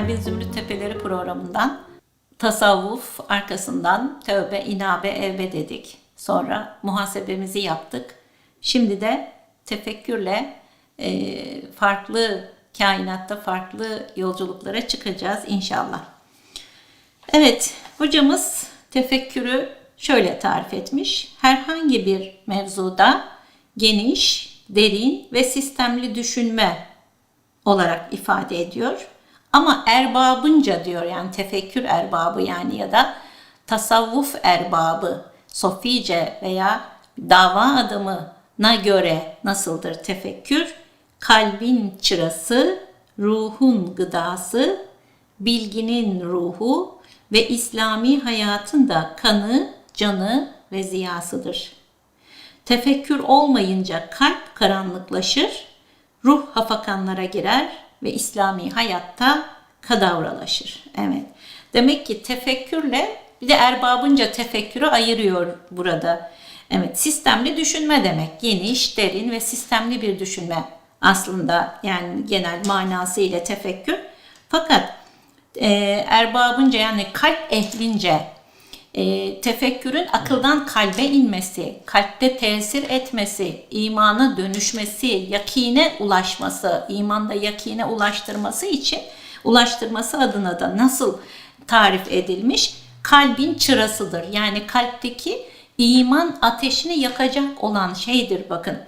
Kalbin Zümrüt Tepeleri programından tasavvuf arkasından tövbe, inabe, evbe dedik. Sonra muhasebemizi yaptık. Şimdi de tefekkürle e, farklı kainatta farklı yolculuklara çıkacağız inşallah. Evet, hocamız tefekkürü şöyle tarif etmiş. Herhangi bir mevzuda geniş, derin ve sistemli düşünme olarak ifade ediyor. Ama erbabınca diyor yani tefekkür erbabı yani ya da tasavvuf erbabı, sofice veya dava adamına göre nasıldır tefekkür? Kalbin çırası, ruhun gıdası, bilginin ruhu ve İslami hayatın da kanı, canı ve ziyasıdır. Tefekkür olmayınca kalp karanlıklaşır, ruh hafakanlara girer ve İslami hayatta kadavralaşır. Evet. Demek ki tefekkürle bir de erbabınca tefekkürü ayırıyor burada. Evet, sistemli düşünme demek. Geniş, derin ve sistemli bir düşünme aslında yani genel manası ile tefekkür. Fakat e, erbabınca yani kalp ehlince e, tefekkürün akıldan kalbe inmesi, kalpte tesir etmesi, imana dönüşmesi, yakine ulaşması, imanda yakine ulaştırması için ulaştırması adına da nasıl tarif edilmiş? Kalbin çırasıdır. Yani kalpteki iman ateşini yakacak olan şeydir bakın.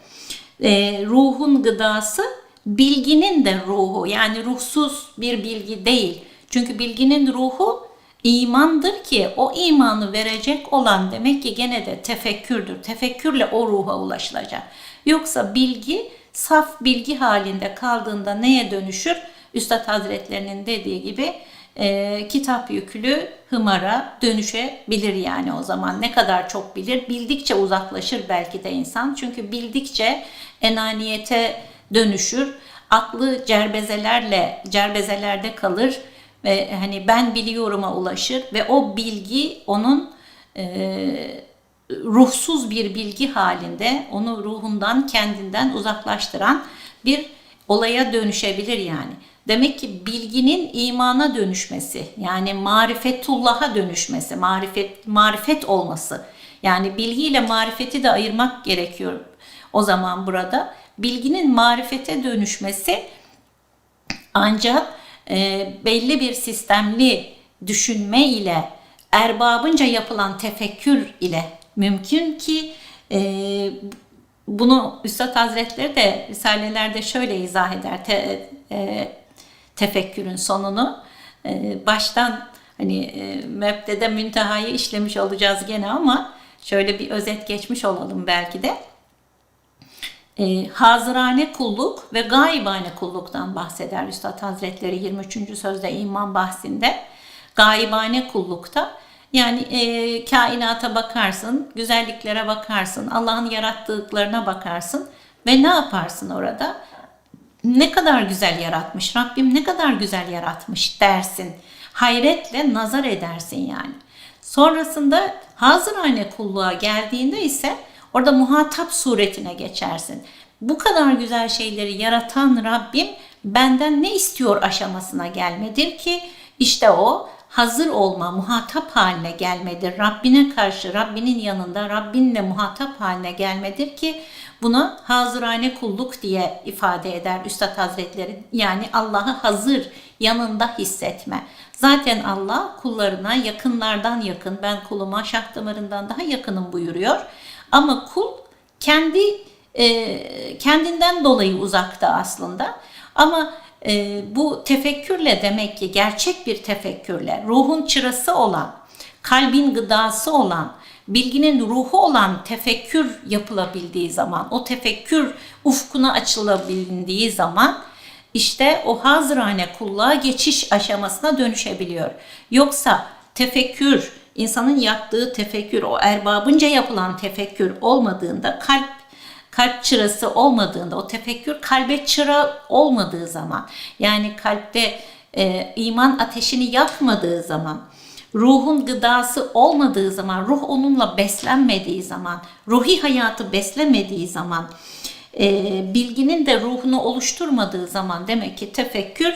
E, ruhun gıdası bilginin de ruhu yani ruhsuz bir bilgi değil. Çünkü bilginin ruhu imandır ki o imanı verecek olan demek ki gene de tefekkürdür. Tefekkürle o ruha ulaşılacak. Yoksa bilgi saf bilgi halinde kaldığında neye dönüşür? Üstad Hazretlerinin dediği gibi e, kitap yüklü hımara dönüşebilir yani o zaman. Ne kadar çok bilir, bildikçe uzaklaşır belki de insan. Çünkü bildikçe enaniyete dönüşür. Aklı cerbezelerle, cerbezelerde kalır ve hani ben biliyorum'a ulaşır ve o bilgi onun e, ruhsuz bir bilgi halinde onu ruhundan kendinden uzaklaştıran bir olaya dönüşebilir yani. Demek ki bilginin imana dönüşmesi yani marifetullah'a dönüşmesi, marifet marifet olması. Yani bilgiyle marifeti de ayırmak gerekiyor o zaman burada. Bilginin marifete dönüşmesi ancak e, belli bir sistemli düşünme ile erbabınca yapılan tefekkür ile mümkün ki e, bunu Üstad Hazretleri de Risalelerde şöyle izah eder te, e, tefekkürün sonunu. E, baştan hani e, mebdede müntehayı işlemiş olacağız gene ama şöyle bir özet geçmiş olalım belki de e, hazırane kulluk ve gaibane kulluktan bahseder Üstad Hazretleri 23. sözde iman bahsinde. Gaibane kullukta yani e, kainata bakarsın, güzelliklere bakarsın, Allah'ın yarattıklarına bakarsın ve ne yaparsın orada? Ne kadar güzel yaratmış, Rabbim ne kadar güzel yaratmış dersin. Hayretle nazar edersin yani. Sonrasında hazırane kulluğa geldiğinde ise Orada muhatap suretine geçersin. Bu kadar güzel şeyleri yaratan Rabbim benden ne istiyor aşamasına gelmedir ki işte o hazır olma, muhatap haline gelmedir. Rabbine karşı, Rabbinin yanında, Rabbinle muhatap haline gelmedir ki buna hazırane kulluk diye ifade eder Üstad Hazretleri. Yani Allah'ı hazır, yanında hissetme. Zaten Allah kullarına yakınlardan yakın, ben kuluma şah damarından daha yakınım buyuruyor. Ama kul kendi e, kendinden dolayı uzakta aslında. Ama e, bu tefekkürle demek ki gerçek bir tefekkürle, ruhun çırası olan, kalbin gıdası olan, bilginin ruhu olan tefekkür yapılabildiği zaman, o tefekkür ufkuna açılabildiği zaman işte o hazırane kulluğa geçiş aşamasına dönüşebiliyor. Yoksa tefekkür, insanın yaptığı tefekkür, o erbabınca yapılan tefekkür olmadığında kalp kalp çırası olmadığında o tefekkür kalbe çıra olmadığı zaman yani kalpte e, iman ateşini yakmadığı zaman ruhun gıdası olmadığı zaman ruh onunla beslenmediği zaman ruhi hayatı beslemediği zaman e, bilginin de ruhunu oluşturmadığı zaman demek ki tefekkür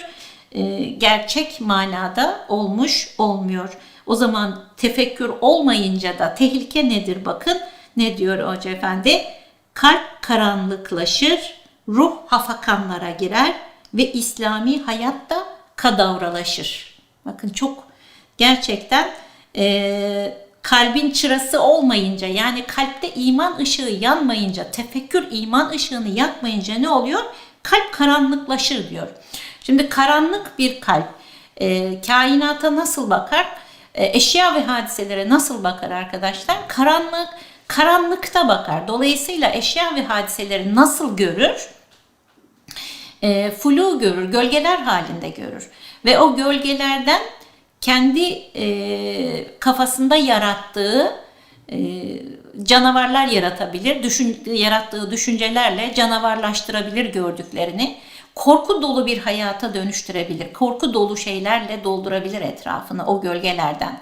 e, gerçek manada olmuş olmuyor. O zaman tefekkür olmayınca da tehlike nedir bakın ne diyor Hoca Efendi? Kalp karanlıklaşır, ruh hafakanlara girer ve İslami hayatta kadavralaşır. Bakın çok gerçekten e, kalbin çırası olmayınca yani kalpte iman ışığı yanmayınca, tefekkür iman ışığını yakmayınca ne oluyor? Kalp karanlıklaşır diyor. Şimdi karanlık bir kalp e, kainata nasıl bakar? E, eşya ve hadiselere nasıl bakar arkadaşlar? Karanlık, karanlıkta bakar. Dolayısıyla eşya ve hadiseleri nasıl görür? E, flu görür, gölgeler halinde görür. Ve o gölgelerden kendi e, kafasında yarattığı e, canavarlar yaratabilir, düşün, yarattığı düşüncelerle canavarlaştırabilir gördüklerini. Korku dolu bir hayata dönüştürebilir. Korku dolu şeylerle doldurabilir etrafını o gölgelerden.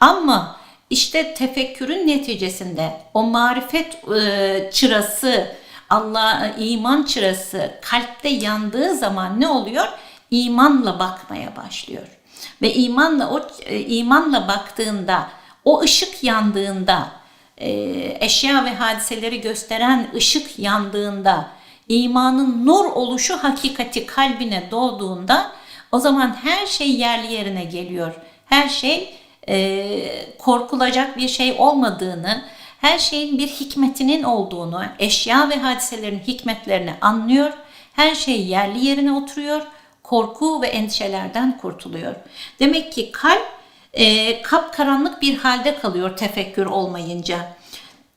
Ama işte tefekkürün neticesinde o marifet e, çırası, Allah iman çırası kalpte yandığı zaman ne oluyor? İmanla bakmaya başlıyor. Ve imanla o e, imanla baktığında, o ışık yandığında, e, eşya ve hadiseleri gösteren ışık yandığında, imanın nur oluşu hakikati kalbine doğduğunda o zaman her şey yerli yerine geliyor. Her şey e, korkulacak bir şey olmadığını, her şeyin bir hikmetinin olduğunu, eşya ve hadiselerin hikmetlerini anlıyor. Her şey yerli yerine oturuyor. Korku ve endişelerden kurtuluyor. Demek ki kalp e, kapkaranlık bir halde kalıyor tefekkür olmayınca.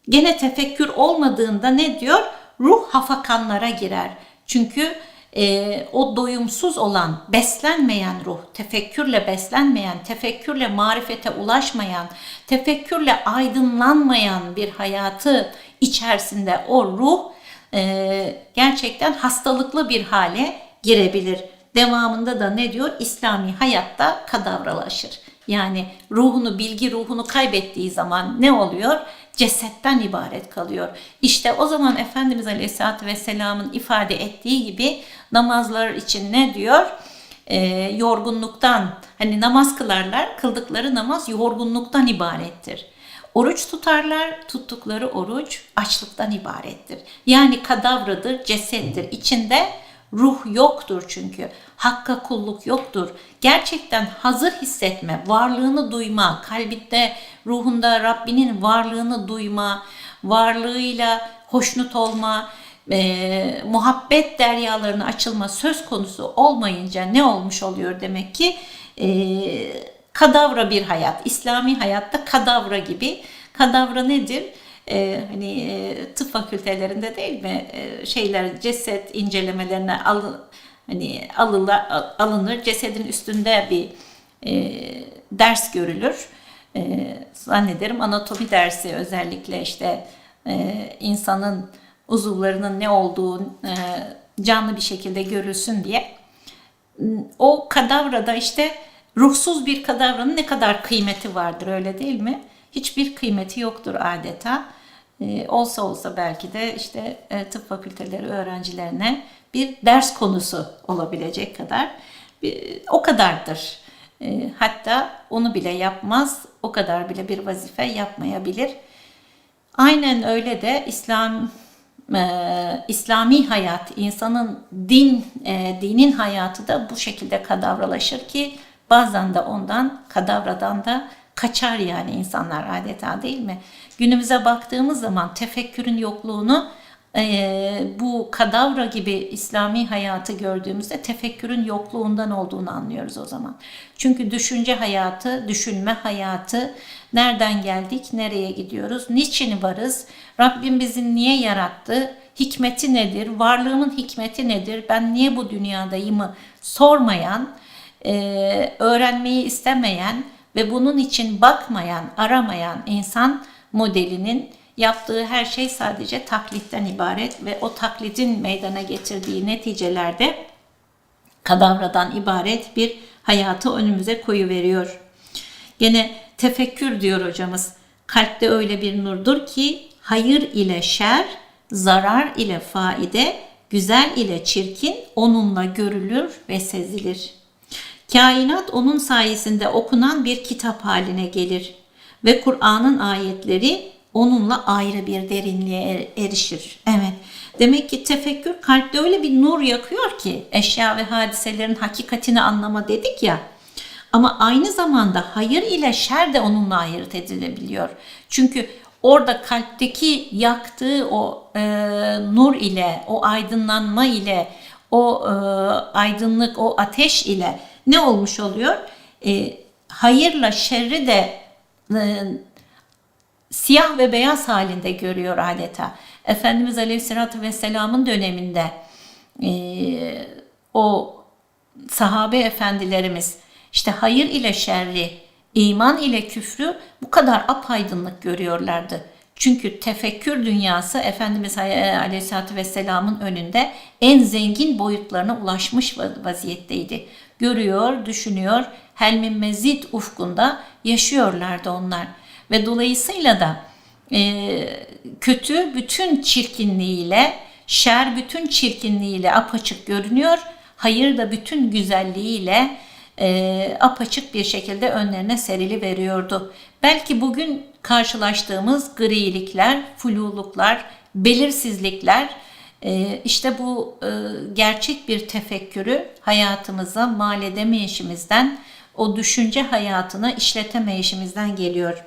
Gene tefekkür olmadığında ne diyor? Ruh hafakanlara girer. Çünkü e, o doyumsuz olan, beslenmeyen ruh, tefekkürle beslenmeyen, tefekkürle marifete ulaşmayan, tefekkürle aydınlanmayan bir hayatı içerisinde o ruh e, gerçekten hastalıklı bir hale girebilir. Devamında da ne diyor? İslami hayatta kadavralaşır. Yani ruhunu, bilgi ruhunu kaybettiği zaman ne oluyor? Cesetten ibaret kalıyor. İşte o zaman Efendimiz Aleyhisselatü Vesselam'ın ifade ettiği gibi namazlar için ne diyor? Ee, yorgunluktan, hani namaz kılarlar, kıldıkları namaz yorgunluktan ibarettir. Oruç tutarlar, tuttukları oruç açlıktan ibarettir. Yani kadavradır, cesettir. İçinde ruh yoktur çünkü. Hakka kulluk yoktur. Gerçekten hazır hissetme, varlığını duyma, kalbinde, ruhunda Rabbinin varlığını duyma, varlığıyla hoşnut olma, e, muhabbet deryalarına açılma söz konusu olmayınca ne olmuş oluyor demek ki? E, kadavra bir hayat. İslami hayatta kadavra gibi. Kadavra nedir? Ee, hani e, tıp fakültelerinde değil mi e, şeyler ceset incelemelerine al, hani alırlar, alınır cesedin üstünde bir e, ders görülür. E, zannederim anatomi dersi özellikle işte e, insanın uzuvlarının ne olduğu e, canlı bir şekilde görülsün diye. O kadavrada işte ruhsuz bir kadavranın ne kadar kıymeti vardır öyle değil mi? Hiçbir kıymeti yoktur adeta. Ee, olsa olsa belki de işte e, tıp fakülteleri öğrencilerine bir ders konusu olabilecek kadar o kadardır. E, hatta onu bile yapmaz, o kadar bile bir vazife yapmayabilir. Aynen öyle de İslam e, İslami hayat, insanın din e, dinin hayatı da bu şekilde kadavralaşır ki bazen de ondan kadavradan da kaçar yani insanlar adeta değil mi? Günümüze baktığımız zaman tefekkürün yokluğunu e, bu kadavra gibi İslami hayatı gördüğümüzde tefekkürün yokluğundan olduğunu anlıyoruz o zaman. Çünkü düşünce hayatı, düşünme hayatı, nereden geldik, nereye gidiyoruz, niçin varız, Rabbim bizi niye yarattı, hikmeti nedir, varlığımın hikmeti nedir, ben niye bu dünyadayımı sormayan, e, öğrenmeyi istemeyen ve bunun için bakmayan, aramayan insan modelinin yaptığı her şey sadece taklitten ibaret ve o taklitin meydana getirdiği neticelerde kadavradan ibaret bir hayatı önümüze koyu veriyor. Gene tefekkür diyor hocamız. Kalpte öyle bir nurdur ki hayır ile şer, zarar ile faide Güzel ile çirkin onunla görülür ve sezilir. Kainat onun sayesinde okunan bir kitap haline gelir ve Kur'an'ın ayetleri onunla ayrı bir derinliğe er- erişir. Evet. Demek ki tefekkür kalpte öyle bir nur yakıyor ki eşya ve hadiselerin hakikatini anlama dedik ya. Ama aynı zamanda hayır ile şer de onunla ayırt edilebiliyor. Çünkü orada kalpteki yaktığı o e, nur ile, o aydınlanma ile, o e, aydınlık, o ateş ile ne olmuş oluyor? E, hayırla şerri de e, siyah ve beyaz halinde görüyor adeta. Efendimiz Aleyhisselatü Vesselam'ın döneminde e, o sahabe efendilerimiz işte hayır ile şerri, iman ile küfrü bu kadar apaydınlık görüyorlardı. Çünkü tefekkür dünyası Efendimiz Aleyhisselatü Vesselam'ın önünde en zengin boyutlarına ulaşmış vaziyetteydi. Görüyor, düşünüyor, helmin mezid ufkunda yaşıyorlardı onlar. Ve dolayısıyla da e, kötü bütün çirkinliğiyle, şer bütün çirkinliğiyle apaçık görünüyor. Hayır da bütün güzelliğiyle e, apaçık bir şekilde önlerine serili veriyordu. Belki bugün karşılaştığımız grilikler, fluluklar, belirsizlikler e, işte bu e, gerçek bir tefekkürü hayatımıza mal edemeyişimizden, o düşünce hayatını işletemeyişimizden geliyor.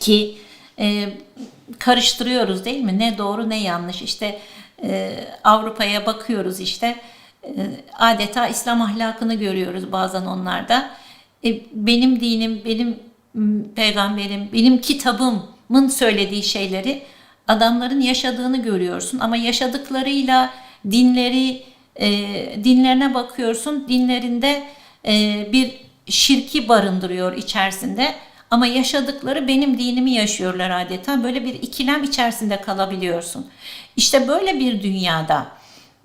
Ki e, karıştırıyoruz değil mi? Ne doğru ne yanlış. İşte Avrupa'ya bakıyoruz işte adeta İslam ahlakını görüyoruz bazen onlarda. Benim dinim, benim peygamberim, benim kitabımın söylediği şeyleri adamların yaşadığını görüyorsun. Ama yaşadıklarıyla dinleri, e, dinlerine bakıyorsun. Dinlerinde e, bir şirki barındırıyor içerisinde. Ama yaşadıkları benim dinimi yaşıyorlar adeta. Böyle bir ikilem içerisinde kalabiliyorsun. İşte böyle bir dünyada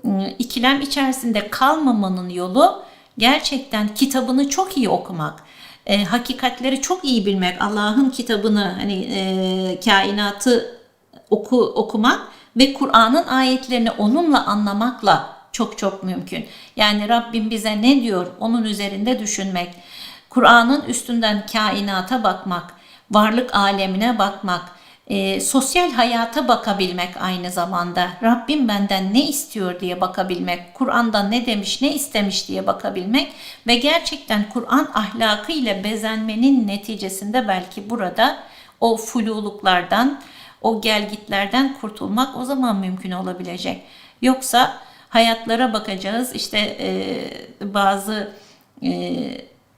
ıı, ikilem içerisinde kalmamanın yolu gerçekten kitabını çok iyi okumak. E, hakikatleri çok iyi bilmek, Allah'ın kitabını hani e, kainatı oku okumak ve Kur'an'ın ayetlerini onunla anlamakla çok çok mümkün. Yani Rabbim bize ne diyor onun üzerinde düşünmek. Kur'an'ın üstünden kainata bakmak, varlık alemine bakmak, e, sosyal hayata bakabilmek aynı zamanda. Rabbim benden ne istiyor diye bakabilmek, Kur'an'da ne demiş, ne istemiş diye bakabilmek ve gerçekten Kur'an ahlakı ile bezenmenin neticesinde belki burada o fluluklardan, o gelgitlerden kurtulmak o zaman mümkün olabilecek. Yoksa hayatlara bakacağız. İşte e, bazı e,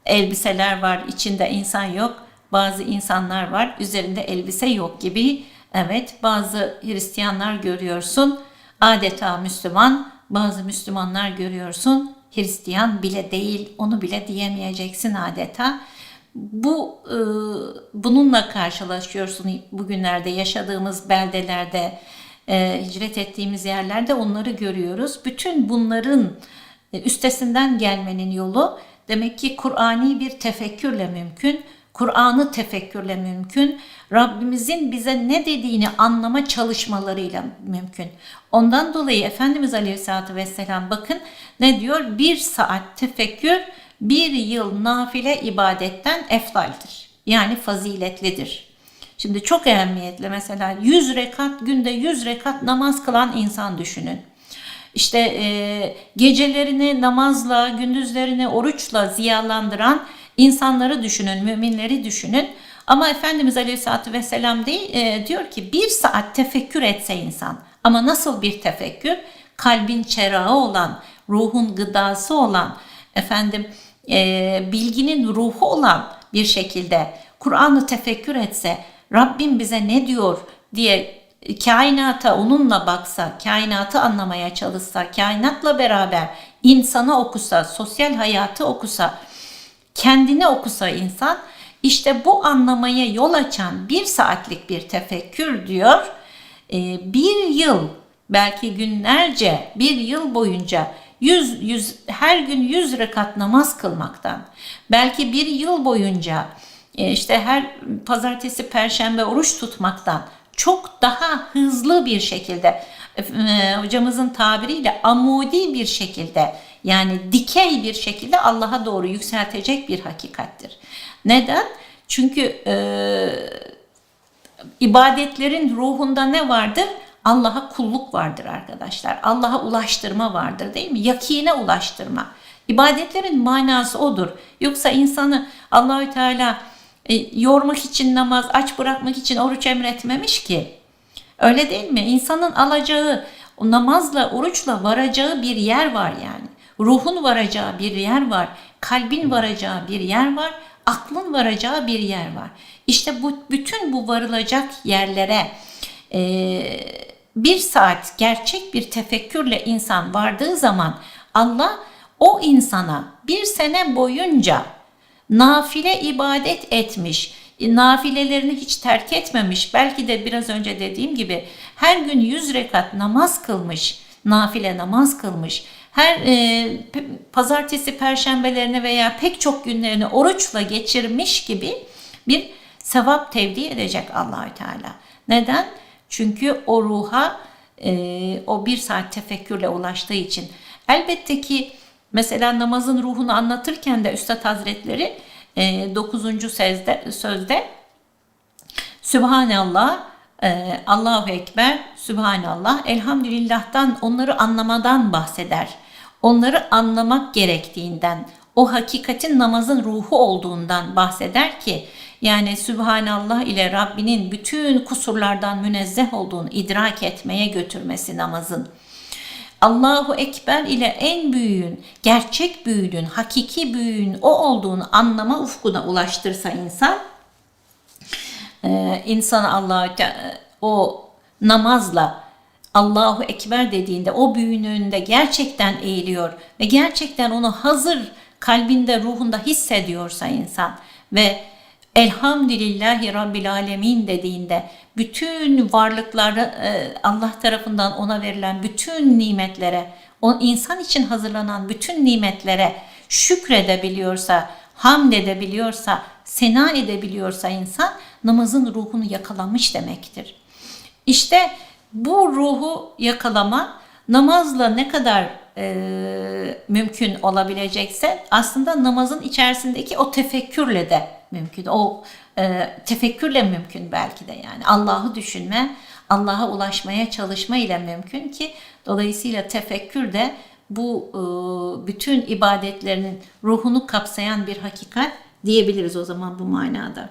elbiseler var, içinde insan yok. Bazı insanlar var, üzerinde elbise yok gibi. Evet, bazı Hristiyanlar görüyorsun, adeta Müslüman. Bazı Müslümanlar görüyorsun, Hristiyan bile değil, onu bile diyemeyeceksin adeta. Bu e, bununla karşılaşıyorsun bugünlerde yaşadığımız beldelerde, e, hicret ettiğimiz yerlerde onları görüyoruz. Bütün bunların e, üstesinden gelmenin yolu Demek ki Kur'ani bir tefekkürle mümkün. Kur'an'ı tefekkürle mümkün. Rabbimizin bize ne dediğini anlama çalışmalarıyla mümkün. Ondan dolayı Efendimiz Aleyhisselatü Vesselam bakın ne diyor? Bir saat tefekkür bir yıl nafile ibadetten eftaldir. Yani faziletlidir. Şimdi çok ehemmiyetli mesela 100 rekat günde 100 rekat namaz kılan insan düşünün. İşte e, gecelerini namazla, gündüzlerini oruçla ziyalandıran insanları düşünün, müminleri düşünün. Ama Efendimiz Aleyhisselatü Vesselam değil, e, diyor ki bir saat tefekkür etse insan. Ama nasıl bir tefekkür? Kalbin çerağı olan, ruhun gıdası olan, efendim e, bilginin ruhu olan bir şekilde Kur'an'ı tefekkür etse, Rabbim bize ne diyor diye kainata onunla baksa, kainatı anlamaya çalışsa, kainatla beraber insana okusa, sosyal hayatı okusa, kendini okusa insan, işte bu anlamaya yol açan bir saatlik bir tefekkür diyor, ee, bir yıl, belki günlerce, bir yıl boyunca yüz, yüz, her gün yüz rekat namaz kılmaktan, belki bir yıl boyunca e, işte her pazartesi, perşembe oruç tutmaktan, çok daha hızlı bir şekilde e, hocamızın tabiriyle amudi bir şekilde yani dikey bir şekilde Allah'a doğru yükseltecek bir hakikattir. Neden? Çünkü e, ibadetlerin ruhunda ne vardır? Allah'a kulluk vardır arkadaşlar. Allah'a ulaştırma vardır değil mi? Yakine ulaştırma. İbadetlerin manası odur. Yoksa insanı Allahü Teala e, yormak için namaz, aç bırakmak için oruç emretmemiş ki. Öyle değil mi? İnsanın alacağı, namazla, oruçla varacağı bir yer var yani. Ruhun varacağı bir yer var. Kalbin varacağı bir yer var. Aklın varacağı bir yer var. İşte bu bütün bu varılacak yerlere e, bir saat gerçek bir tefekkürle insan vardığı zaman Allah o insana bir sene boyunca nafile ibadet etmiş, e, nafilelerini hiç terk etmemiş, belki de biraz önce dediğim gibi her gün yüz rekat namaz kılmış, nafile namaz kılmış, her e, pazartesi perşembelerine veya pek çok günlerini oruçla geçirmiş gibi bir sevap tevdi edecek Allahü Teala. Neden? Çünkü o ruha e, o bir saat tefekkürle ulaştığı için. Elbette ki mesela namazın ruhunu anlatırken de Üstad Hazretleri e, 9. sözde, sözde Sübhanallah, e, Allahu Ekber, Sübhanallah, Elhamdülillah'tan onları anlamadan bahseder. Onları anlamak gerektiğinden, o hakikatin namazın ruhu olduğundan bahseder ki yani Sübhanallah ile Rabbinin bütün kusurlardan münezzeh olduğunu idrak etmeye götürmesi namazın. Allahu Ekber ile en büyüğün, gerçek büyüğün, hakiki büyüğün o olduğunu anlama ufkuna ulaştırsa insan, e, insanı Allah'ı o namazla Allahu Ekber dediğinde o büyüğün önünde gerçekten eğiliyor ve gerçekten onu hazır kalbinde, ruhunda hissediyorsa insan ve Elhamdülillahi Rabbil Alemin dediğinde bütün varlıkları e, Allah tarafından ona verilen bütün nimetlere, o insan için hazırlanan bütün nimetlere şükredebiliyorsa, hamd edebiliyorsa, sena edebiliyorsa insan namazın ruhunu yakalamış demektir. İşte bu ruhu yakalama namazla ne kadar e, mümkün olabilecekse aslında namazın içerisindeki o tefekkürle de mümkün. O e, tefekkürle mümkün belki de yani. Allah'ı düşünme, Allah'a ulaşmaya çalışma ile mümkün ki dolayısıyla tefekkür de bu e, bütün ibadetlerinin ruhunu kapsayan bir hakikat diyebiliriz o zaman bu manada.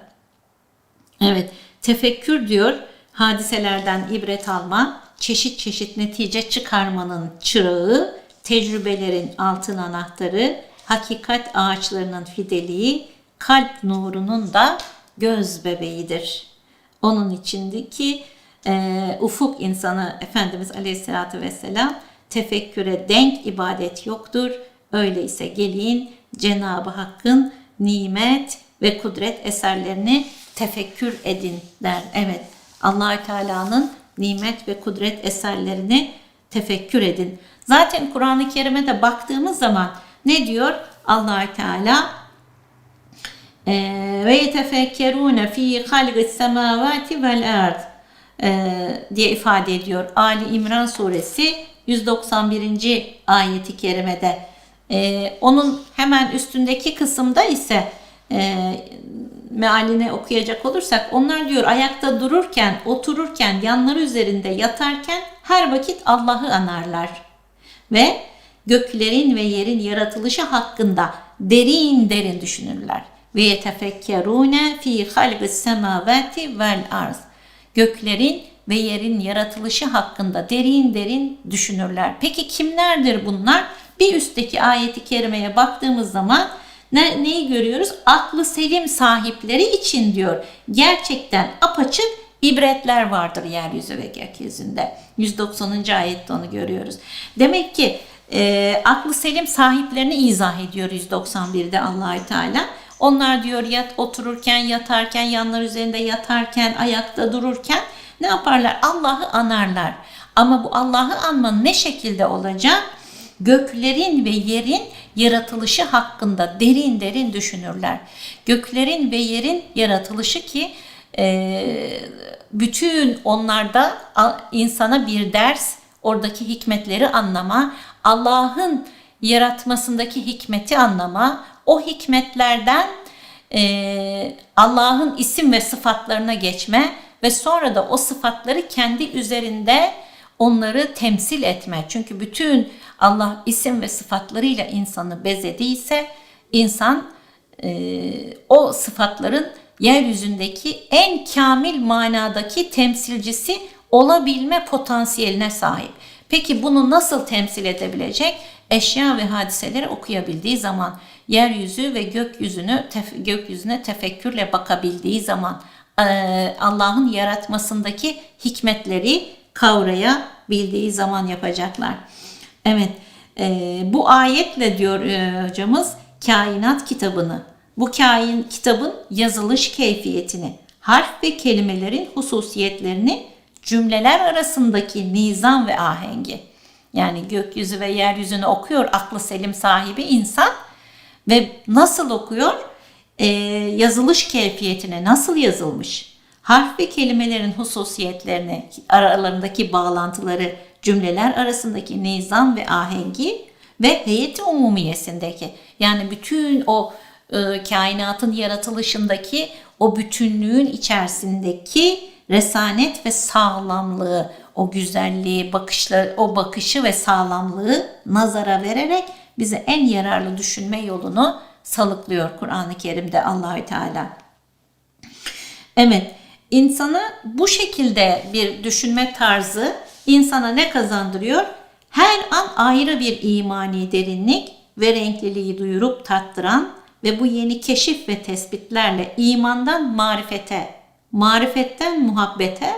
Evet, tefekkür diyor hadiselerden ibret alma, çeşit çeşit netice çıkarmanın çırağı, tecrübelerin altın anahtarı, hakikat ağaçlarının fideliği, kalp nurunun da göz bebeğidir. Onun içindeki e, ufuk insanı Efendimiz Aleyhisselatü Vesselam tefekküre denk ibadet yoktur. Öyleyse gelin Cenab-ı Hakk'ın nimet ve kudret eserlerini tefekkür edin der. Evet allah Teala'nın nimet ve kudret eserlerini tefekkür edin. Zaten Kur'an-ı Kerim'e de baktığımız zaman ne diyor allah Teala? Ee, ve yetefekkerune fi halqis semavati vel ard ee, diye ifade ediyor. Ali İmran suresi 191. ayeti kerimede. Ee, onun hemen üstündeki kısımda ise e, mealini okuyacak olursak onlar diyor ayakta dururken, otururken, yanları üzerinde yatarken her vakit Allah'ı anarlar. Ve göklerin ve yerin yaratılışı hakkında derin derin düşünürler. Ve yetefekkerune fi halqis semavati vel arz. Göklerin ve yerin yaratılışı hakkında derin derin düşünürler. Peki kimlerdir bunlar? Bir üstteki ayeti kerimeye baktığımız zaman ne, neyi görüyoruz? Aklı selim sahipleri için diyor. Gerçekten apaçık ibretler vardır yeryüzü ve gökyüzünde. 190. ayette onu görüyoruz. Demek ki e, aklı selim sahiplerini izah ediyor 191'de Allahü Teala. Onlar diyor yat otururken, yatarken, yanlar üzerinde yatarken, ayakta dururken ne yaparlar? Allah'ı anarlar. Ama bu Allah'ı anmanın ne şekilde olacak? Göklerin ve yerin yaratılışı hakkında derin derin düşünürler. Göklerin ve yerin yaratılışı ki e, bütün onlarda insana bir ders, oradaki hikmetleri anlama, Allah'ın yaratmasındaki hikmeti anlama, o hikmetlerden e, Allah'ın isim ve sıfatlarına geçme ve sonra da o sıfatları kendi üzerinde onları temsil etme. Çünkü bütün Allah isim ve sıfatlarıyla insanı bezediyse insan e, o sıfatların yeryüzündeki en kamil manadaki temsilcisi olabilme potansiyeline sahip. Peki bunu nasıl temsil edebilecek? Eşya ve hadiseleri okuyabildiği zaman, yeryüzü ve gökyüzünü tef- gökyüzüne tefekkürle bakabildiği zaman, e, Allah'ın yaratmasındaki hikmetleri kavrayabildiği zaman yapacaklar. Evet, e, bu ayetle diyor e, hocamız kainat kitabını, bu kain kitabın yazılış keyfiyetini, harf ve kelimelerin hususiyetlerini, cümleler arasındaki nizam ve ahengi. Yani gökyüzü ve yeryüzünü okuyor aklı selim sahibi insan ve nasıl okuyor? Ee, yazılış keyfiyetine nasıl yazılmış? Harf ve kelimelerin hususiyetlerini, aralarındaki bağlantıları, cümleler arasındaki nizam ve ahengi ve heyeti umumiyesindeki yani bütün o e, kainatın yaratılışındaki o bütünlüğün içerisindeki resanet ve sağlamlığı, o güzelliği, bakışlar, o bakışı ve sağlamlığı nazara vererek bize en yararlı düşünme yolunu salıklıyor Kur'an-ı Kerim'de Allahü Teala. Evet, insana bu şekilde bir düşünme tarzı insana ne kazandırıyor? Her an ayrı bir imani derinlik ve renkliliği duyurup tattıran ve bu yeni keşif ve tespitlerle imandan marifete, marifetten muhabbete,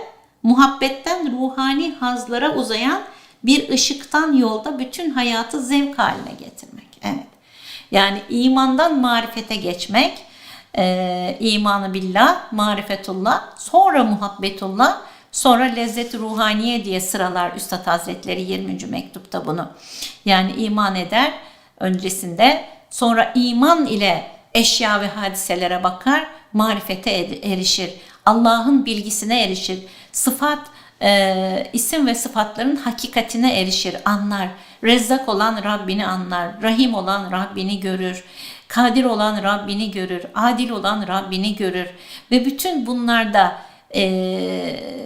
muhabbetten ruhani hazlara uzayan bir ışıktan yolda bütün hayatı zevk haline getirmek. Evet. Yani imandan marifete geçmek, e, imanı billah, marifetullah, sonra muhabbetullah, sonra lezzet ruhaniye diye sıralar Üstad Hazretleri 20. mektupta bunu. Yani iman eder öncesinde, sonra iman ile eşya ve hadiselere bakar, marifete erişir. Allah'ın bilgisine erişir. Sıfat, e, isim ve sıfatların hakikatine erişir, anlar. Rezzak olan Rabbini anlar, Rahim olan Rabbini görür, Kadir olan Rabbini görür, Adil olan Rabbini görür. Ve bütün bunlarda e,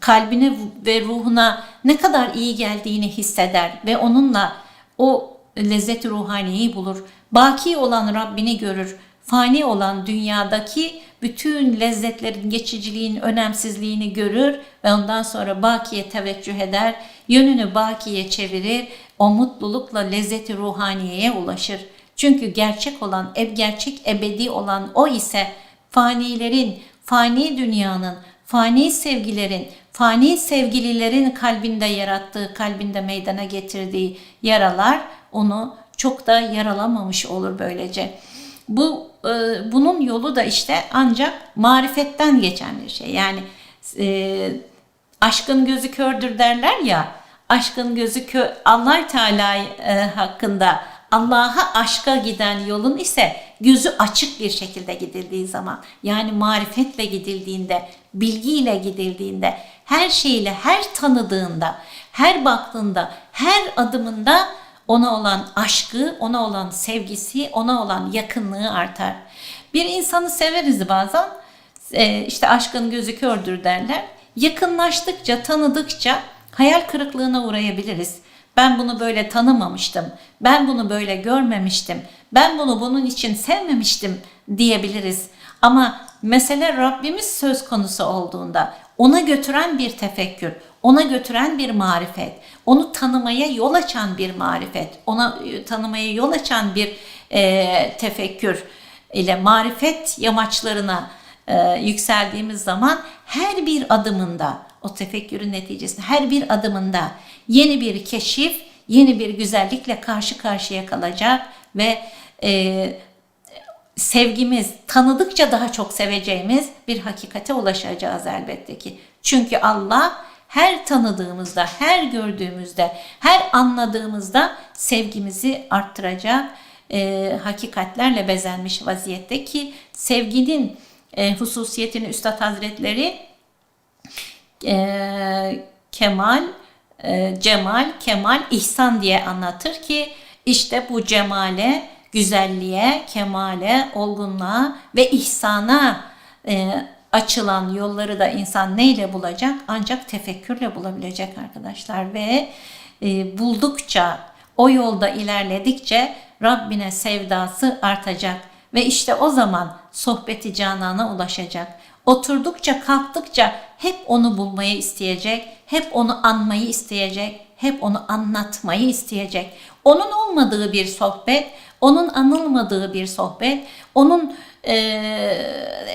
kalbine ve ruhuna ne kadar iyi geldiğini hisseder ve onunla o lezzet ruhaniyi bulur. Baki olan Rabbini görür. Fani olan dünyadaki bütün lezzetlerin geçiciliğin önemsizliğini görür ve ondan sonra bakiye teveccüh eder. Yönünü bakiye çevirir. O mutlulukla lezzeti ruhaniyeye ulaşır. Çünkü gerçek olan, ev gerçek ebedi olan o ise fanilerin, fani dünyanın, fani sevgilerin, fani sevgililerin kalbinde yarattığı, kalbinde meydana getirdiği yaralar onu çok da yaralamamış olur böylece. Bu e, bunun yolu da işte ancak marifetten geçen bir şey. Yani e, aşkın gözü kördür derler ya. Aşkın gözü kör Allah Teala e, hakkında Allah'a aşka giden yolun ise gözü açık bir şekilde gidildiği zaman yani marifetle gidildiğinde, bilgiyle gidildiğinde, her şeyle, her tanıdığında, her baktığında, her adımında ona olan aşkı, ona olan sevgisi, ona olan yakınlığı artar. Bir insanı severiz bazen, e, işte aşkın gözü kördür derler. Yakınlaştıkça, tanıdıkça hayal kırıklığına uğrayabiliriz. Ben bunu böyle tanımamıştım. Ben bunu böyle görmemiştim. Ben bunu bunun için sevmemiştim diyebiliriz. Ama mesele Rabbimiz söz konusu olduğunda ona götüren bir tefekkür, ona götüren bir marifet, onu tanımaya yol açan bir marifet, ona e, tanımaya yol açan bir e, tefekkür ile marifet yamaçlarına e, yükseldiğimiz zaman her bir adımında o tefekkürün neticesinde her bir adımında yeni bir keşif, yeni bir güzellikle karşı karşıya kalacak ve e, sevgimiz tanıdıkça daha çok seveceğimiz bir hakikate ulaşacağız elbette ki. Çünkü Allah her tanıdığımızda, her gördüğümüzde, her anladığımızda sevgimizi arttıracak e, hakikatlerle bezenmiş vaziyette ki sevginin e, hususiyetini Üstad Hazretleri e, kemal, e, cemal, kemal, ihsan diye anlatır ki işte bu cemale, güzelliğe, kemale, olgunluğa ve ihsana e, açılan yolları da insan neyle bulacak? Ancak tefekkürle bulabilecek arkadaşlar ve e, buldukça, o yolda ilerledikçe Rabbine sevdası artacak ve işte o zaman sohbeti canana ulaşacak. Oturdukça kalktıkça hep onu bulmayı isteyecek, hep onu anmayı isteyecek, hep onu anlatmayı isteyecek. Onun olmadığı bir sohbet, onun anılmadığı bir sohbet, onun e,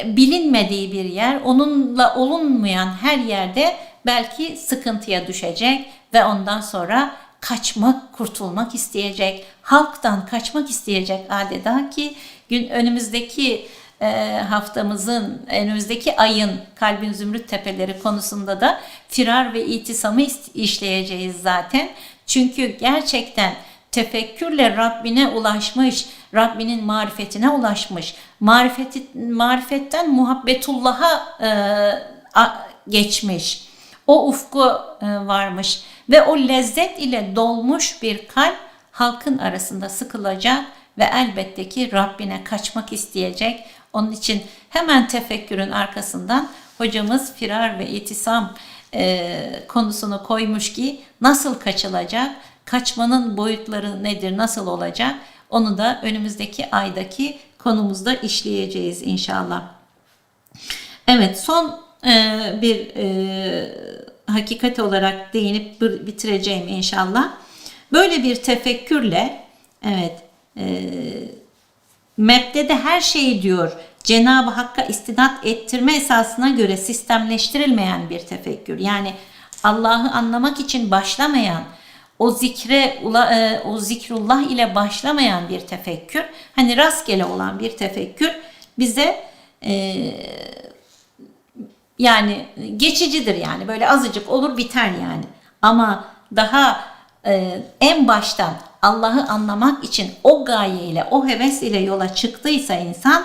bilinmediği bir yer, onunla olunmayan her yerde belki sıkıntıya düşecek ve ondan sonra kaçmak, kurtulmak isteyecek, halktan kaçmak isteyecek adeta ki gün önümüzdeki e, haftamızın, önümüzdeki ayın Kalbin Zümrüt Tepeleri konusunda da firar ve itisamı işleyeceğiz zaten. Çünkü gerçekten tefekkürle Rabbine ulaşmış, Rabbinin marifetine ulaşmış, marifeti, marifetten muhabbetullah'a e, a, geçmiş, o ufku e, varmış ve o lezzet ile dolmuş bir kalp halkın arasında sıkılacak ve elbette ki Rabbine kaçmak isteyecek. Onun için hemen tefekkürün arkasından hocamız firar ve itisam e, konusunu koymuş ki nasıl kaçılacak, kaçmanın boyutları nedir, nasıl olacak onu da önümüzdeki aydaki konumuzda işleyeceğiz inşallah. Evet son e, bir e, hakikat olarak değinip bitireceğim inşallah. Böyle bir tefekkürle evet e, Mebde'de her şeyi diyor Cenab-ı Hakk'a istinat ettirme esasına göre sistemleştirilmeyen bir tefekkür. Yani Allah'ı anlamak için başlamayan, o zikre e, o zikrullah ile başlamayan bir tefekkür, hani rastgele olan bir tefekkür bize e, yani geçicidir yani böyle azıcık olur biter yani. Ama daha e, en baştan Allah'ı anlamak için o gaye ile o heves ile yola çıktıysa insan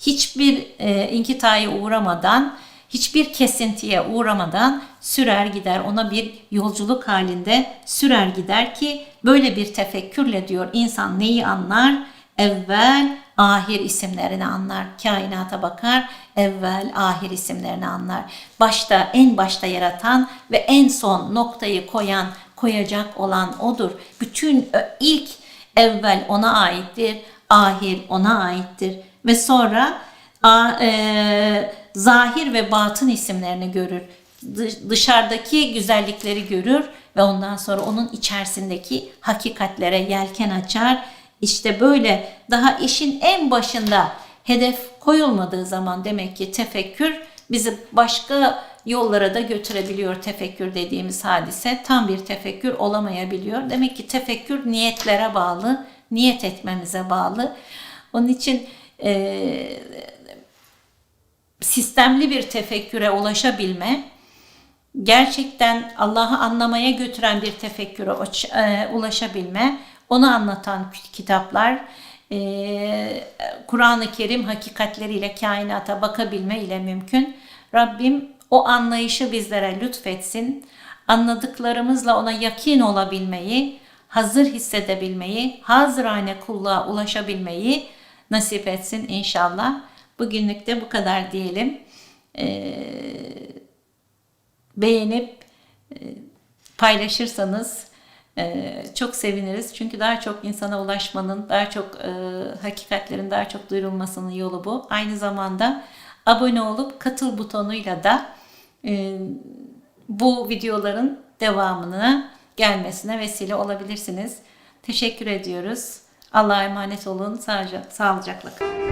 hiçbir e, inkitaya uğramadan, hiçbir kesintiye uğramadan sürer gider. Ona bir yolculuk halinde sürer gider ki böyle bir tefekkürle diyor insan neyi anlar? Evvel ahir isimlerini anlar. Kainata bakar, evvel ahir isimlerini anlar. Başta en başta yaratan ve en son noktayı koyan, koyacak olan odur. Bütün ilk evvel ona aittir, ahir ona aittir ve sonra a, e, zahir ve batın isimlerini görür. Dışarıdaki güzellikleri görür ve ondan sonra onun içerisindeki hakikatlere yelken açar. İşte böyle daha işin en başında hedef koyulmadığı zaman demek ki tefekkür bizi başka yollara da götürebiliyor tefekkür dediğimiz hadise. Tam bir tefekkür olamayabiliyor. Demek ki tefekkür niyetlere bağlı, niyet etmemize bağlı. Onun için e, sistemli bir tefekküre ulaşabilme, gerçekten Allah'ı anlamaya götüren bir tefekküre e, ulaşabilme, onu anlatan kitaplar, e, Kur'an-ı Kerim hakikatleriyle kainata bakabilme ile mümkün. Rabbim o anlayışı bizlere lütfetsin. Anladıklarımızla ona yakin olabilmeyi, hazır hissedebilmeyi, hazırane kulluğa ulaşabilmeyi nasip etsin inşallah. Bugünlük de bu kadar diyelim. Ee, beğenip e, paylaşırsanız e, çok seviniriz. Çünkü daha çok insana ulaşmanın, daha çok e, hakikatlerin daha çok duyurulmasının yolu bu. Aynı zamanda abone olup katıl butonuyla da e, bu videoların devamını gelmesine vesile olabilirsiniz. Teşekkür ediyoruz. Allah'a emanet olun. Sağlıcakla kalın.